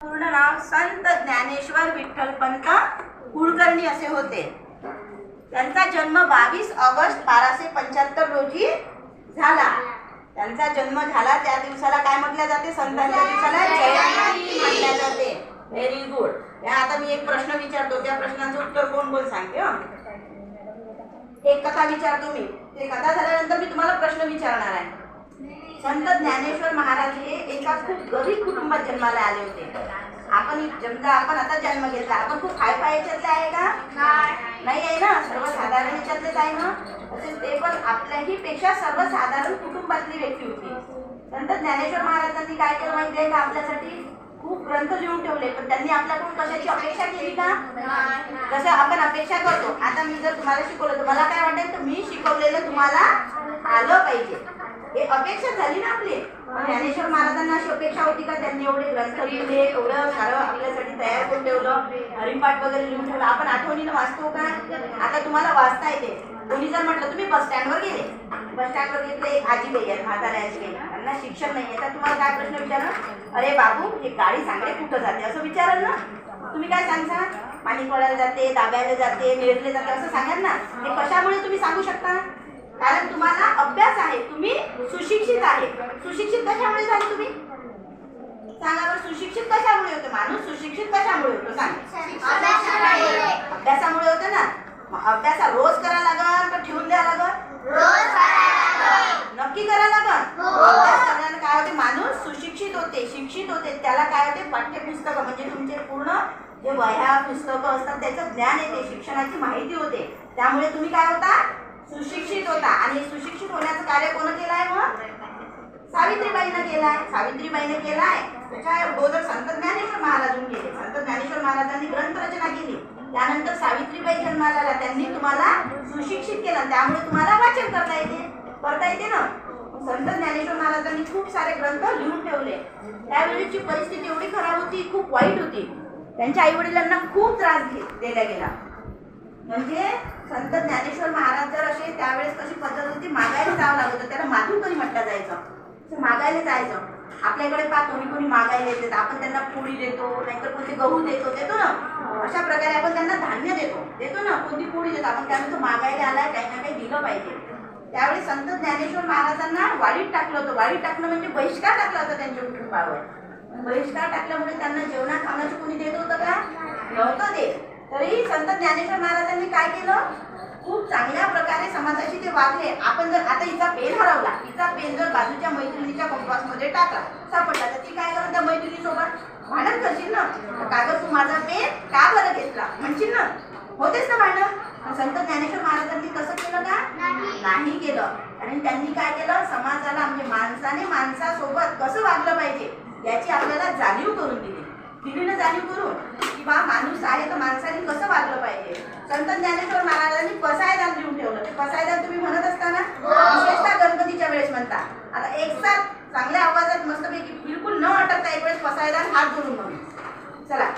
पूर्ण नाव संत ज्ञानेश्वर विठ्ठलपंत कुलकर्णी असे होते. त्यांचा जन्म बावीस ऑगस्ट बाराशे पंच्याहत्तर रोजी झाला. त्यांचा जन्म झाला त्या दिवसाला काय म्हटल्या जाते? संतांच्या दिवसाला जयंती म्हटल्या जाते. व्हेरी गुड आता मी एक प्रश्न विचारतो. त्या प्रश्नाचं उत्तर कोण कोण सांगते एक कथा विचारतो मी. ते कथा झाल्यानंतर मी तुम्हाला प्रश्न विचारणार आहे. संत ज्ञानेश्वर महाराज हे एका खूप गरीब कुटुंबात जन्माला आले होते. आपण समजा आपण आता जन्म घेतला. आपण खूप हाय फाय याच्यातले आहे का? नाही. आहे ना? सर्वसाधारण याच्यातलेच आहे ना? तसेच ते पण आपल्याही पेक्षा सर्वसाधारण कुटुंबातली व्यक्ती होती. संत ज्ञानेश्वर महाराजांनी काय केलं माहिती आहे का आपल्यासाठी? खूप ग्रंथ लिहून ठेवले. पण त्यांनी आपल्याकडून कशाची अपेक्षा केली का? जसं आपण अपेक्षा करतो? आता मी जर तुम्हाला शिकवलं तर मला काय वाटेल? तर मी शिकवलेलं तुम्हाला आलं पाहिजे. हे अपेक्षा झाली ना आपली. ज्ञानेश्वर महाराजांना अशी अपेक्षा होती का? त्यांनी एवढे ग्रंथ लिहिले एवढं सारं आपल्यासाठी तयार करून ठेवलं. हरिपाठ वगैरे लिहून ठेवलं. आपण आठवणीनं वाचतो का? आता तुम्हाला वाचता येते. कोणी जर म्हटलं तुम्ही बस स्टँडवर गेले. बस स्टँडवर गेले एक आजीबाई आहेत म्हाताऱ्या आजीबाई त्यांना शिक्षण नाही आहे तर तुम्हाला काय प्रश्न विचारणार? अरे बाबू हे गाडी सांगले कुठं जाते? असं विचाराल ना. तुम्ही काय सांगता? पाणी पडायला जाते दाब्याला जाते निरले जाते असं सांगाल ना. हे कशामुळे तुम्ही सांगू शकता? कारण तुम्हाला अभ्यास आहे तुम्ही सुशिक्षित आहे. सुशिक्षित कशामुळे झाले तुम्ही? सांगा बरं सुशिक्षित कशामुळे होते माणूस? सुशिक्षित कशामुळे होतो? सांग. अभ्यासामुळे होते ना. मग अभ्यासा रोज करा लागल का ठेवून द्या लागल? नक्की करा लागल? अभ्यास करण्यानं काय होते? माणूस सुशिक्षित होते शिक्षित होते. त्याला काय होते? पाठ्यपुस्तकं म्हणजे तुमचे पूर्ण जे वह्या पुस्तकं असतात त्याचं ज्ञान येते शिक्षणाची माहिती होते. त्यामुळे तुम्ही काय होता? सुशिक्षित होता. आणि सुशिक्षित होण्याचं कार्य कोण केलंय मग? सावित्रीबाईनं आहे सावित्रीबाईने आहे त्याच्या अगोदर संत ज्ञानेश्वर महाराजून केले संत ज्ञानेश्वर महाराजांनी ग्रंथ रचना केली. त्यानंतर सावित्रीबाई जन्माला त्यांनी तुम्हाला सुशिक्षित केलं. त्यामुळे तुम्हाला वाचन करता येते करता येते ना? संत ज्ञानेश्वर महाराजांनी खूप सारे ग्रंथ लिहून ठेवले. त्यावेळीची परिस्थिती एवढी खराब होती खूप वाईट होती. त्यांच्या आई वडिलांना खूप त्रास दिला गेला. म्हणजे संत ज्ञानेश्वर महाराज जर असे त्यावेळेस कशी पद्धत होती मागायला जावं लागत होतं. त्याला माधुकरी म्हटलं जायचं. मागायला जायचं. आपल्याकडे पा कोणी कोणी मागायला येते आपण त्यांना पोळी देतो नाहीतर कोणते गहू देतो देतो ना. अशा प्रकारे आपण त्यांना धान्य देतो. देतो ना. कोणती पोळी देतो आपण त्यानंतर मागायला आलाय काही ना काही दिलं पाहिजे. त्यावेळी संत ज्ञानेश्वर महाराजांना वाडीत टाकलं होतं. वाडीत टाकणं म्हणजे बहिष्कार टाकला होता त्यांच्या कुटुंबावर. बहिष्कार टाकल्यामुळे त्यांना जेवणा खाण्याचं कोणी देत होतं का? नव्हतं देत. तरी संत ज्ञानेश्वर महाराजांनी काय केलं? खूप चांगल्या प्रकारे समाजाशी ते वागले. आपण जर आता हिचा पेन हरवला हिचा पेन जर बाजूच्या मैत्रिणीच्या कंपासमध्ये टाकला सापडला तर ती काय करत त्या मैत्रिणीसोबत? भांडण करशील ना? कागद तू माझा पेन का बरं घेतला? म्हणशील ना? होतेच ना भांडण? संत ज्ञानेश्वर महाराजांनी कसं केलं का? नाही केलं. आणि त्यांनी काय केलं? समाजाला म्हणजे माणसाने माणसासोबत कसं वागलं पाहिजे याची आपल्याला जाणीव करून दिली. दिली ना जाणीव करून. हा माणूस आहे तर माणसाने कसं वागलं पाहिजे? संत ज्ञानेश्वर महाराजांनी पसायदान लिहून ठेवलं. ते पसायदान तुम्ही म्हणत असताना विशेषतः गणपतीच्या वेळेस म्हणता. आता एक साथ चांगल्या आवाजात मस्तपैकी बिलकुल न अटकता एक वेळेस पसायदान हात जोडून म्हणून चला.